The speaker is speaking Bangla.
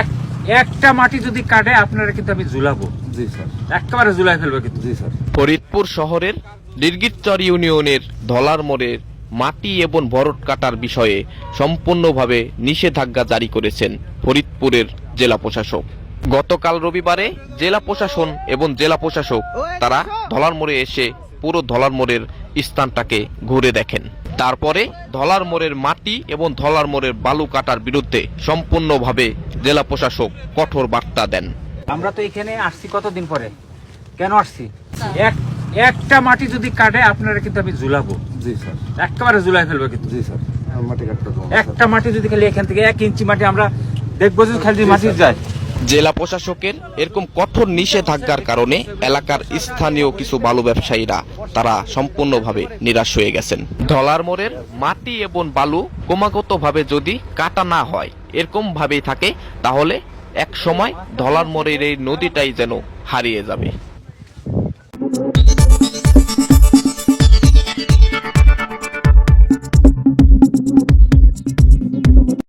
এক একটা মাটি যদি কাটে আপনারা কিন্তু আমি ঝুলাবো। জি স্যার। একেবারে ঝুলাই ফেলব কিন্তু। জি স্যার। ফরিদপুর শহরের নির্গিতচর ইউনিয়নের ধলার মোড়ের মাটি এবং ভরট কাটার বিষয়ে সম্পূর্ণভাবে নিষেধাজ্ঞা জারি করেছেন ফরিদপুরের জেলা প্রশাসক। গতকাল রবিবারে জেলা প্রশাসন এবং জেলা প্রশাসক তারা ধলার মোড়ে এসে পুরো ধলার মোড়ের স্থানটাকে ঘুরে দেখেন। তারপরে ধলার মোড়ের মাটি এবং ধলার মোড়ের বালু কাটার বিরুদ্ধে সম্পূর্ণভাবে জেলা প্রশাসক কঠোর বার্তা দেন। আমরা তো এখানে আসছি কতদিন পরে? কেন আসছি? এক একটা মাটি যদি কাটে আপনারা কিন্তু আমি ঝুলাবো। জি স্যার। একেবারে ঝুলাই ফেলব কিন্তু। জি স্যার। মাটি কাটতে একটা মাটি যদি খালি এখান থেকে এক ইঞ্চি মাটি আমরা দেখব যদি খালি মাটি যায়। জেলা প্রশাসকের এরকম কঠোর নিষেধাজ্ঞার কারণে এলাকার স্থানীয় কিছু বালু ব্যবসায়ীরা তারা সম্পূর্ণভাবে নিরাশ হয়ে গেছেন। ধলার মোড়ের মাটি এবং বালু ক্রমাগতভাবে যদি কাটা না হয় এরকম ভাবেই থাকে, তাহলে এক সময় ধলার মোড়ের এই নদীটাই যেন হারিয়ে যাবে।